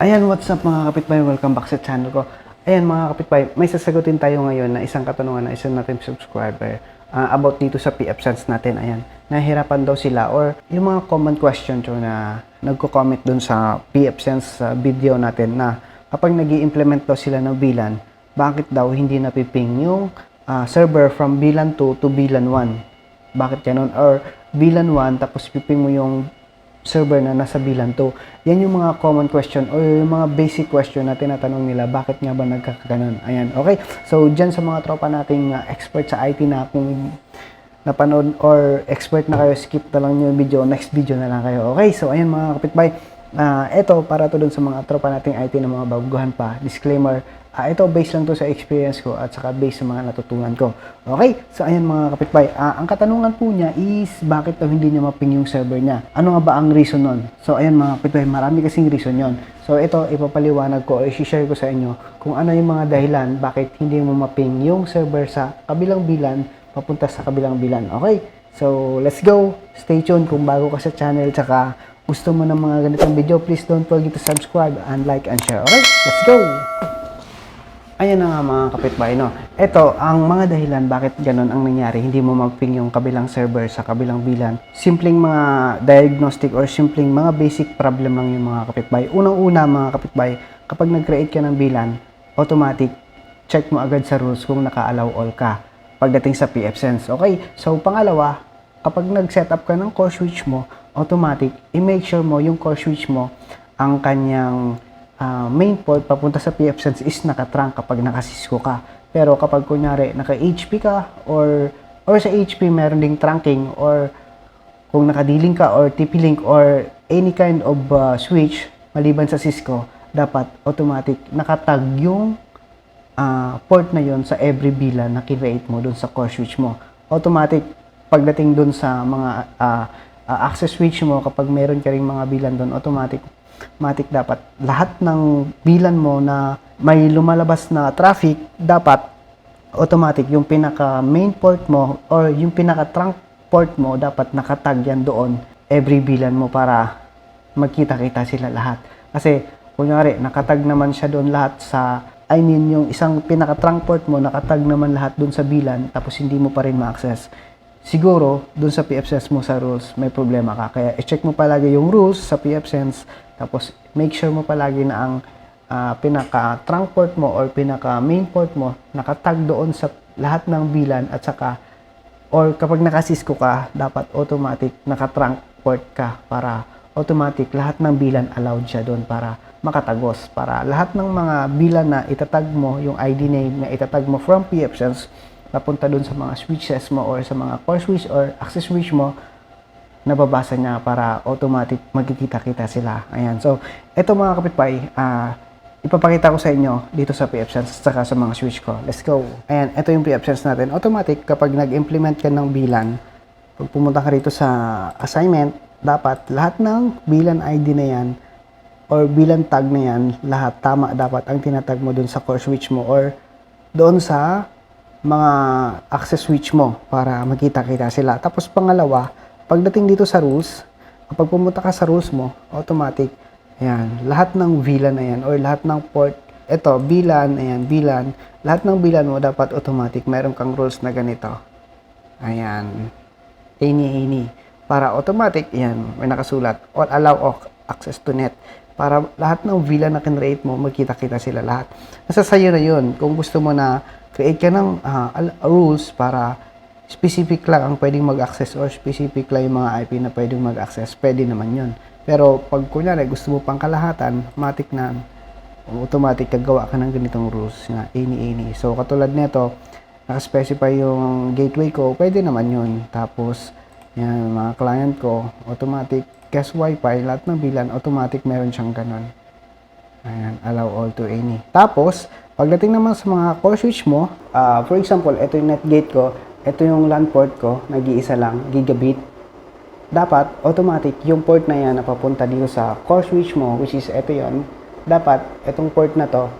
Ayan, what's up mga kapitbahay? Welcome back sa channel ko. Ayan mga kapitbahay, may sasagutin tayo ngayon na isang katanungan ng isang nating subscriber ah, about dito sa PF Sense natin. Ayan, nahihirapan daw sila or yung mga common question to na nagko-comment dun sa PF Sense sa video natin na kapag nag implement daw sila ng VLAN, bakit daw hindi napiping yung ah, server from VLAN 2 to VLAN 1? Bakit ganun? Or VLAN 1 tapos piping mo yung server na nasa bilan 2. Yan yung mga common question or yung mga basic question na tinatanong nila, bakit nga ba nagkakaganon? Ayan, okay? So, dyan sa mga tropa nating uh, expert sa IT na kung napanood or expert na kayo, skip na lang yung video, next video na lang kayo. Okay, so ayan mga kapitbay, Ah, ito para to dun sa mga tropa nating IT na mga baguhan pa. Disclaimer, ah, ito based lang to sa experience ko at saka based sa mga natutunan ko. Okay, so ayan mga kapitbay, ah, ang katanungan po niya is bakit daw hindi niya maping yung server niya? Ano nga ba ang reason nun? So ayan mga kapitbay, marami kasing reason yon. So ito, ipapaliwanag ko, i-share ko sa inyo kung ano yung mga dahilan bakit hindi mo maping yung server sa kabilang bilan papunta sa kabilang bilan. Okay? So, let's go. Stay tuned kung bago ka sa channel tsaka gusto mo ng mga ganitong video, please don't forget to subscribe and like and share. Okay? Let's go! Ayan na nga mga kapitbahay, no? Ito, ang mga dahilan bakit ganun ang nangyari, hindi mo mag-ping yung kabilang server sa kabilang bilan. Simpleng mga diagnostic or simpleng mga basic problem lang yung mga kapitbahay. Unang-una mga kapitbahay, kapag nag-create ka ng bilan, automatic, check mo agad sa rules kung naka-allow all ka pagdating sa PF Sense. Okay? So, pangalawa, kapag nag-setup ka ng core switch mo, automatic, i-make sure mo yung core switch mo, ang kanyang ah, main port papunta sa PF Sense is nakatrunk kapag naka-Cisco ka. Pero kapag kunyari naka-HP ka or or sa HP meron ding trunking or kung nakadiling ka or TP-Link or any kind of ah, switch maliban sa Cisco, dapat automatic nakatag yung ah, port na yon sa every bilan na create mo dun sa core switch mo. Automatic, pagdating dun sa mga ah, ah, access switch mo, kapag meron ka ring mga bilan dun, automatic, automatic dapat lahat ng bilan mo na may lumalabas na traffic, dapat automatic yung pinaka main port mo or yung pinaka trunk port mo, dapat nakatag yan doon every bilan mo para magkita-kita sila lahat. Kasi, kunyari, nakatag naman siya doon lahat sa, I mean, yung isang pinaka-trunk port mo, nakatag naman lahat doon sa bilan, tapos hindi mo pa rin ma-access. Siguro, doon sa PFSense mo sa rules, may problema ka. Kaya, i-check mo palagi yung rules sa PFSense, tapos make sure mo palagi na ang ah, pinaka-trunk port mo or pinaka-main port mo, nakatag doon sa lahat ng bilan at saka or kapag naka-Cisco ka, dapat automatic naka-trunk port ka para automatic lahat ng bilan allowed siya doon para makatagos. Para lahat ng mga bilan na itatag mo, yung ID name na itatag mo from PFSense, napunta doon sa mga switches mo or sa mga core switch or access switch mo, nababasa niya para automatic magkikita-kita sila. Ayan. So, ito mga kapitbahay, ah, ipapakita ko sa inyo dito sa PF Sense at sa mga switch ko. Let's go. Ayan, ito yung PF Sense natin. Automatic, kapag nag-implement ka ng bilan, pag pumunta ka rito sa assignment, dapat lahat ng bilan ID na yan or bilan tag na yan, lahat tama dapat ang tinatag mo dun sa core switch mo or doon sa mga access switch mo para magkita-kita sila. Tapos pangalawa, pagdating dito sa rules, kapag pumunta ka sa rules mo, automatic, ayan, lahat ng VLAN na yan or lahat ng port, ito, VLAN, ayan, VLAN, lahat ng VLAN mo dapat automatic, meron kang rules na ganito. Ayan, any, any. Para automatic, yan, may nakasulat, all allow ac- access to net. Para lahat ng VLAN na kinreate mo, magkita-kita sila lahat. Nasa sayo na yun. Kung gusto mo na create ka ng al- rules para specific lang ang pwedeng mag-access or specific lang yung mga IP na pwedeng mag-access, pwede naman yun. Pero pag kunyari gusto mo pang kalahatan, matik na automatic gagawa ka ng ganitong rules na any any. So katulad nito, naka-specify yung gateway ko, pwede naman yun. Tapos yan mga client ko, automatic guest wifi, lahat ng bilan, automatic meron siyang ganun. Ayan, allow all to any. Tapos, pagdating naman sa mga core switch mo, ah, for example, ito yung net gate ko, ito yung LAN port ko, nag-iisa lang, gigabit. Dapat, automatic, yung port na yan na papunta dito sa core switch mo, which is ito yon dapat, itong port na to,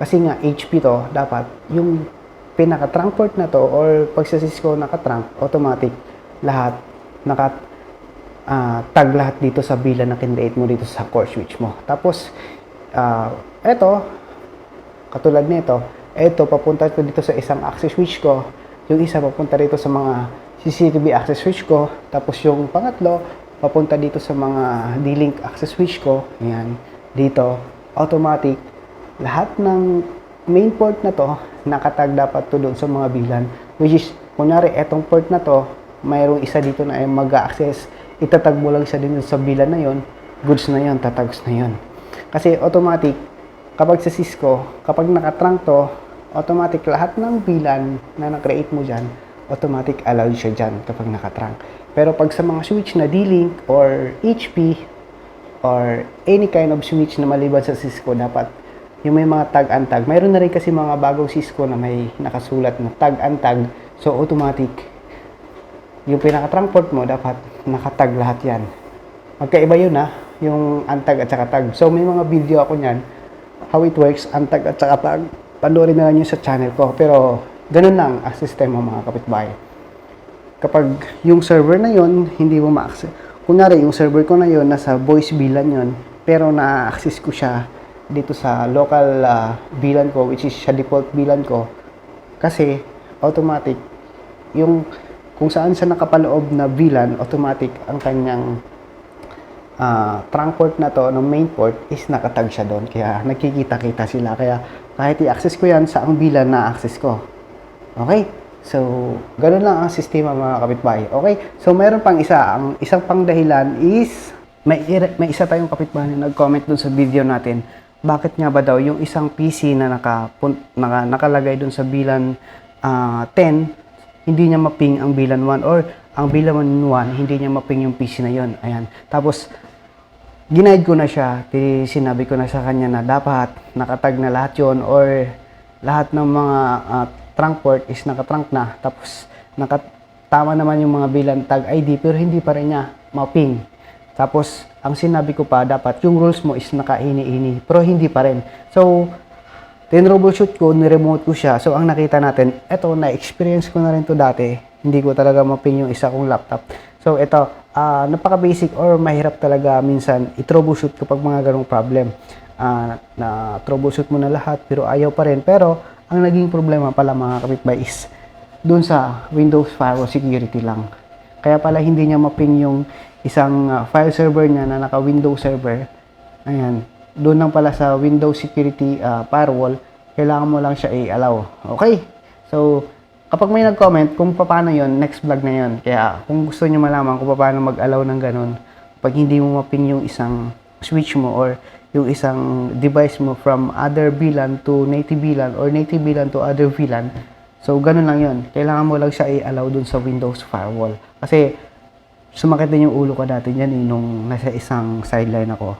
kasi nga HP to, dapat, yung pinaka-trunk port na to, or pag sa Cisco naka-trunk, automatic, lahat, naka, ah, tag lahat dito sa bilan na kinreate mo dito sa core switch mo. Tapos, ah, eto, katulad nito, eto, papunta ko dito sa isang access switch ko, yung isa papunta dito sa mga CCTV access switch ko, tapos yung pangatlo, papunta dito sa mga D-Link access switch ko, ayan, dito, automatic, lahat ng main port na to, nakatag dapat to doon sa mga bilan, which is, kunyari, etong port na to, mayroong isa dito na ay mag-access, itatag mo lang siya din sa bilan na yon goods na yon tatags na yon kasi automatic, kapag sa Cisco, kapag nakatrunk to, automatic lahat ng bilan na na-create mo dyan, automatic allowed siya dyan kapag nakatrunk. Pero pag sa mga switch na D-Link or HP or any kind of switch na maliban sa Cisco, dapat yung may mga tag-antag. Mayroon na rin kasi mga bagong Cisco na may nakasulat na tag-antag. So, automatic, yung pinaka-trunk port mo, dapat nakatag lahat yan. Magkaiba yun ha, yung antag at saka tag. So may mga video ako niyan, how it works, antag at saka tag. Panoorin na lang yun sa channel ko. Pero ganun lang ang sistema mga kapitbahay. Kapag yung server na yon hindi mo ma-access. Kunyari, yung server ko na yon nasa voice bilan yon pero na-access ko siya dito sa local ah, bilan ko, which is sa default bilan ko. Kasi, automatic, yung kung saan siya nakapaloob na VLAN, automatic ang kanyang ah, trunk port na to, ng main port, is nakatag siya doon. Kaya nagkikita-kita sila. Kaya kahit i-access ko yan, sa ang VLAN na-access ko. Okay? So, ganun lang ang sistema mga kapitbahay. Okay? So, meron pang isa. Ang isang pang dahilan is, may, may isa tayong kapitbahay na nag-comment dun sa video natin. Bakit nga ba daw yung isang PC na naka, naka, nakalagay dun sa bilan ah, 10, hindi niya maping ang bilan 1 or ang bilan 1, hindi niya maping yung PC na yon Ayan. Tapos, ginaid ko na siya, sinabi ko na sa kanya na dapat nakatag na lahat yon or lahat ng mga ah, trunk port is nakatrunk na. Tapos, nakatama naman yung mga bilan tag ID pero hindi pa rin niya maping. Tapos, ang sinabi ko pa, dapat yung rules mo is nakaini-ini. Pero hindi pa rin. So, tinroubleshoot ko, niremote ko siya. So, ang nakita natin, eto, na-experience ko na rin to dati. Hindi ko talaga maping yung isa kong laptop. So, ito, ah, napaka-basic or mahirap talaga minsan i-troubleshoot kapag mga ganong problem. Ah, na troubleshoot mo na lahat pero ayaw pa rin. Pero, ang naging problema pala mga kapitbahay is dun sa Windows Firewall Security lang. Kaya pala hindi niya maping yung isang ah, file server niya na naka Windows server. Ayan. Doon lang pala sa Windows Security ah, Firewall, kailangan mo lang siya i-allow. Okay? So, kapag may nag-comment kung paano yon next vlog na yon Kaya kung gusto niyo malaman kung paano mag-allow ng ganun, pag hindi mo maping yung isang switch mo or yung isang device mo from other VLAN to native VLAN or native VLAN to other VLAN, so ganun lang yon Kailangan mo lang siya i-allow dun sa Windows Firewall. Kasi sumakit din yung ulo ko dati niyan eh, nung nasa isang sideline ako.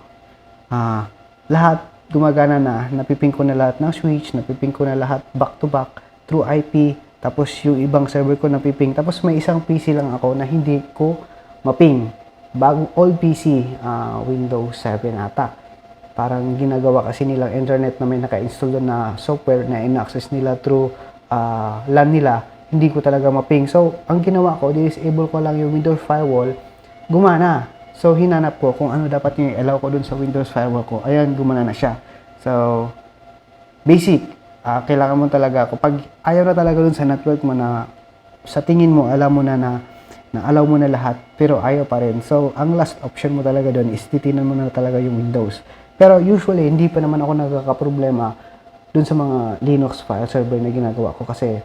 Ah, lahat gumagana na, napiping ko na lahat ng switch, napiping ko na lahat back to back through IP, tapos yung ibang server ko napiping, tapos may isang PC lang ako na hindi ko maping. Bagong old PC, ah, Windows 7 ata. Parang ginagawa kasi nilang internet na may naka-install na software na in-access nila through ah, LAN nila, hindi ko talaga maping. So, ang ginawa ko, disable ko lang yung Windows Firewall, gumana. So, hinanap ko kung ano dapat yung i-allow ko dun sa Windows Firewall ko. Ayan, gumana na siya. So, basic. Ah, kailangan mo talaga, kapag ayaw na talaga dun sa network mo na sa tingin mo, alam mo na na, na allow mo na lahat, pero ayaw pa rin. So, ang last option mo talaga doon is titinan mo na talaga yung Windows. Pero usually, hindi pa naman ako nagkakaproblema dun sa mga Linux file server na ginagawa ko kasi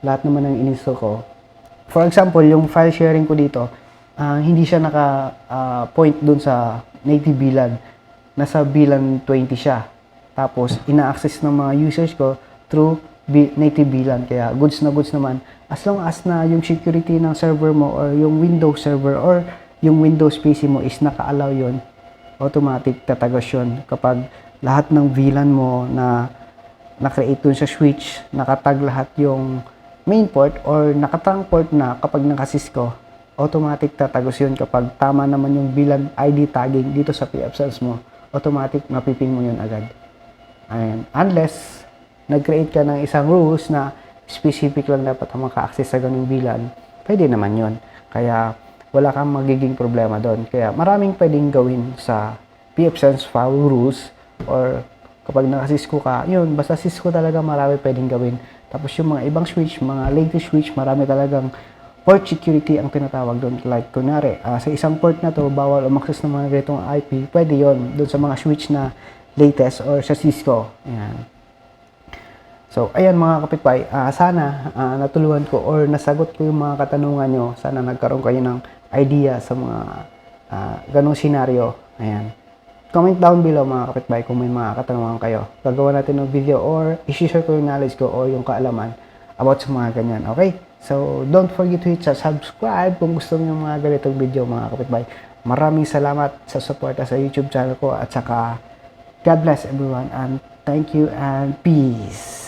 lahat naman ng ininstall ko. For example, yung file sharing ko dito, ah, hindi siya naka-point dun sa native VLAN. Nasa VLAN 20 siya. Tapos, ina-access ng mga users ko through B- native VLAN. Kaya, goods na goods naman. As long as na yung security ng server mo or yung Windows server or yung Windows PC mo is naka-allow yun, automatic tatagos yun. Kapag lahat ng VLAN mo na na-create dun sa switch, nakatag lahat yung main port or nakatang port na kapag naka-Cisco, automatic tatagos yun kapag tama naman yung VLAN ID tagging dito sa PFSense mo, automatic mapiping mo yun agad. Ayan. Unless, nag-create ka ng isang rules na specific lang dapat ang maka-access sa ganung VLAN, pwede naman yun. Kaya, wala kang magiging problema doon. Kaya, maraming pwedeng gawin sa PFSense file rules or kapag naka-Cisco ka, yun, basta Cisco talaga marami pwedeng gawin. Tapos yung mga ibang switch, mga latest switch, marami talagang port security ang tinatawag doon. Like, kunwari, ah, sa isang port na to, bawal umaccess ng mga ganitong IP, pwede yon doon sa mga switch na latest or sa Cisco. Ayan. So, ayan mga kapitbahay, ah, sana ah, natulungan ko or nasagot ko yung mga katanungan nyo. Sana nagkaroon kayo ng idea sa mga ah, ganong senaryo. Ayan. Comment down below mga kapitbahay kung may mga katanungan kayo. Gagawa natin ng video or isi-share ko yung knowledge ko or yung kaalaman about sa mga ganyan. Okay? So, don't forget to hit sa subscribe kung gusto niyo mga ganitong video mga kapitbahay. Maraming salamat sa suporta sa YouTube channel ko at saka God bless everyone and thank you and peace.